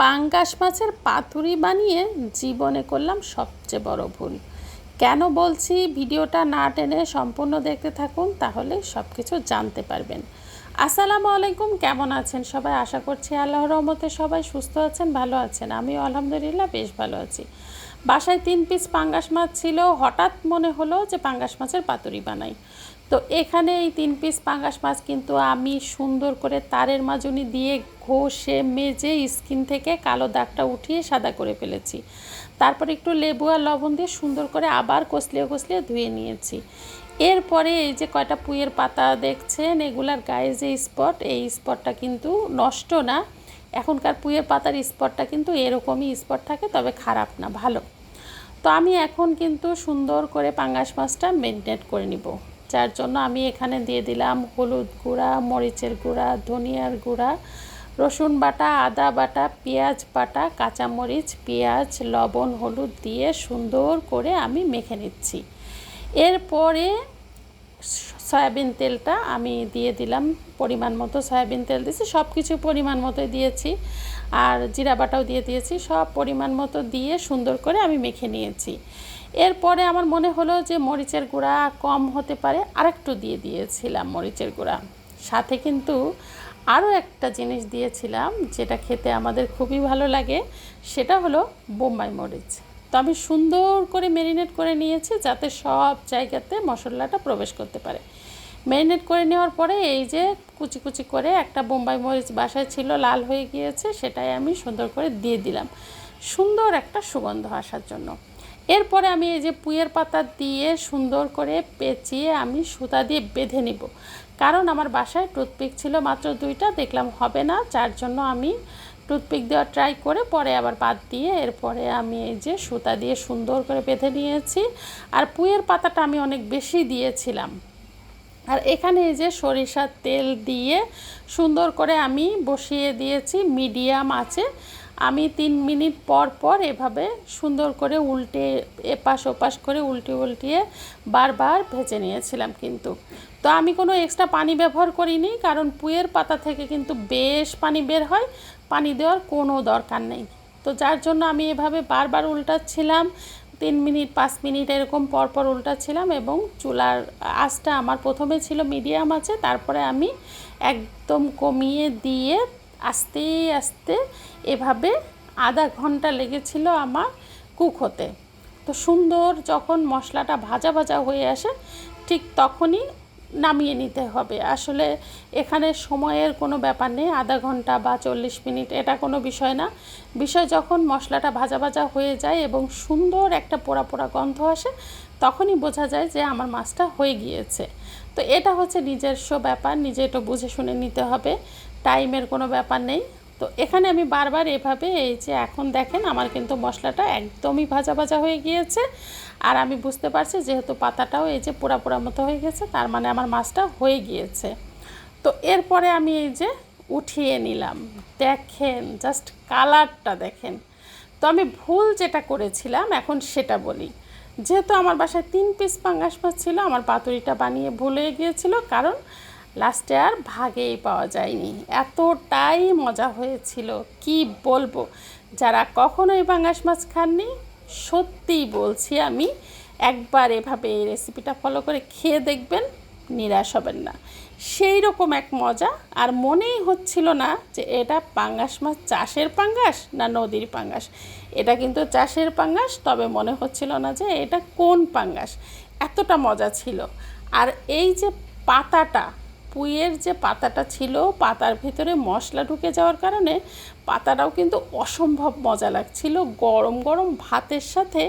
পাঙ্গাস মাছের পাতুরি বানিয়ে জীবনে করলাম সবচেয়ে বড় ভুল। কেন বলছি ভিডিওটা না টেনে সম্পূর্ণ দেখতে থাকুন, তাহলে সব কিছু জানতে পারবেন। আসসালামু আলাইকুম, কেমন আছেন সবাই? আশা করছি আল্লাহর রহমতে সবাই সুস্থ আছেন, ভালো আছেন। আমি আলহামদুলিল্লাহ বেশ ভালো আছি। বাসায় তিন পিস পাঙ্গাস মাছ ছিল, হঠাৎ মনে হলো যে পাঙ্গাস মাছের পাতুরি বানাই। তো এখানে এই তিন পিস পাঙ্গাস মাছ কিন্তু আমি সুন্দর করে তারের মাজুনি দিয়ে ঘষে মেজে স্কিন থেকে কালো দাগটা উঠিয়ে সাদা করে ফেলেছি। তারপর একটু লেবু আর লবণ দিয়ে সুন্দর করে আবার কষলিয়ে কষলিয়ে ধুয়ে নিয়েছি। এরপরে এই যে কয়টা পুঁয়ের পাতা দেখছেন, এগুলার গায়ে যে স্পট এই স্পটটা কিন্তু নষ্ট না। এখনকার পুঁয়ের পাতার স্পটটা কিন্তু এরকমই স্পট থাকে, তবে খারাপ না, ভালো। তো আমি এখন কিন্তু সুন্দর করে পাঙ্গাস মাছটা মেরিনেট করে নিব। যার জন্য আমি এখানে দিয়ে দিলাম হলুদ গুঁড়া, মরিচের গুঁড়া, ধনিয়ার গুঁড়া, রসুন বাটা, আদা বাটা, পেঁয়াজ বাটা, কাঁচামরিচ, পেঁয়াজ, লবণ, হলুদ দিয়ে সুন্দর করে আমি মেখে নিচ্ছি। এরপরে সয়াবিন তেলটা আমি দিয়ে দিলাম, পরিমাণ মতো সয়াবিন তেল দিয়েছি সব কিছু পরিমাণ মতোই দিয়েছি। আর জিরা বাটাও দিয়ে দিয়েছি, সব পরিমাণ মতো দিয়ে সুন্দর করে আমি মেখে নিয়েছি। এরপরে আমার মনে হলো যে মরিচের গুঁড়া কম হতে পারে, আরেকটু দিয়ে দিয়েছিলাম মরিচের গুঁড়া। সাথে কিন্তু আরও একটা জিনিস দিয়েছিলাম যেটা খেতে আমাদের খুবই ভালো লাগে, সেটা হলো বোম্বাই মরিচ। তো আমি সুন্দর করে মেরিনেট করে নিয়েছি যাতে সব জায়গাতে মশলাটা প্রবেশ করতে পারে। ম্যারিনেট করে নেওয়ার পরে এই যে কুচি কুচি করে একটা বোম্বাই মরিচ বাসায় ছিল, লাল হয়ে গিয়েছে, সেটাই আমি সুন্দর করে দিয়ে দিলাম। সুন্দর একটা সুগন্ধ আসার জন্য। এরপরে আমি এই যে পুয়ের পাতা দিয়ে সুন্দর করে পেঁচিয়ে আমি সুতা দিয়ে বেঁধে নিব। কারণ আমার বাসায় টুথপিক ছিল মাত্র দুইটা, দেখলাম হবে না, যার জন্য আমি টুথপিক দেওয়া ট্রাই করে পরে আবার বাদ দিয়ে এরপরে আমি এই যে সুতা দিয়ে সুন্দর করে বেঁধে নিয়েছি। আর পুয়ের পাতাটা আমি অনেক বেশি দিয়েছিলাম। আর এখানে এই যে সরিষার তেল দিয়ে সুন্দর করে আমি বসিয়ে দিয়েছি, মিডিয়াম আছে। আমি তিন মিনিট পর পর এভাবে সুন্দর করে উল্টে এপাশ ওপাশ করে উল্টে উল্টিয়ে বারবার ভেজে নিয়েছিলাম কিন্তু। তো আমি কোনো এক্সট্রা পানি ব্যবহার করিনি কারণ পুয়ের পাতা থেকে কিন্তু বেশ পানি বের হয়, পানি দেওয়ার কোনো দরকার নেই। তো যার জন্য আমি এভাবে বারবার উল্টাচ্ছিলাম, তিন মিনিট, পাঁচ মিনিট এরকম পরপর উল্টাচ্ছিলাম এবং চুলার আঁচটা আমার প্রথমে ছিল মিডিয়াম আছে তারপরে আমি একদম কমিয়ে দিয়ে আস্তে আস্তে এভাবে আধা ঘণ্টা লেগেছিল আমার কুক হতে। তো সুন্দর যখন মশলাটা ভাজা ভাজা হয়ে আসে, ঠিক তখনই নামিয়ে নিতে হবে। আসলে এখানে সময়ের কোনো ব্যাপার নেই, আধা ঘণ্টা বা চল্লিশ মিনিট, এটা কোনো বিষয় না। বিষয় যখন মশলাটা ভাজা ভাজা হয়ে যায় এবং সুন্দর একটা পোড়া পোড়া গন্ধ আসে, তখনই বোঝা যায় যে আমার মাছটা হয়ে গিয়েছে। তো এটা হচ্ছে নিজস্ব ব্যাপার, নিজে এটা বুঝে, শুনে নিতে হবে। টাইমের কোনো ব্যাপার নেই। তো এখানে আমি বারবার এভাবে এই যে এখন দেখেন আমার কিন্তু মশলাটা একদমই ভাজা ভাজা হয়ে গিয়েছে। আর আমি বুঝতে পারছি যেহেতু পাতাটাও এই যে পোড়া পোড়া মতো হয়ে গেছে, তার মানে আমার মাছটা হয়ে গিয়েছে। তো এরপরে আমি এই যে উঠিয়ে নিলাম। দেখেন জাস্ট কালারটা দেখেন। তো আমি ভুল যেটা করেছিলাম, এখন সেটা বলি। যেহেতু আমার বাসায় তিন পিস পাঙ্গাস মাছ ছিল, আমার পাতুরিটা বানিয়ে ভুলে গিয়েছিল, কারণ লাস্টে আর ভাগেই পাওয়া যায়নি। এতটাই মজা হয়েছিল, কি বলব? যারা কখনোই পাঙ্গাস মাছ খাননি, সত্যিই বলছি আমি, একবার এভাবে এই রেসিপিটা ফলো করে খেয়ে দেখবেন, নিরাশ হবেন না। সেই রকম এক মজা, আর মনেই হচ্ছিল না যে এটা পাঙ্গাস মাছ চাষের পাঙ্গাস না নদীর পাঙ্গাস। এটা কিন্তু চাষের পাঙ্গাস, তবে মনে হচ্ছিল না যে এটা কোন পাঙ্গাস। এতটা মজা ছিল। আর এই যে পাতাটা পুইয়ের যে পাতাটা ছিল, পাতার ভিতরে মশলা ঢুকে যাওয়ার কারণে পাতাটাও কিন্তু অসম্ভব মজা লাগছিল। গরম গরম ভাতের সাথে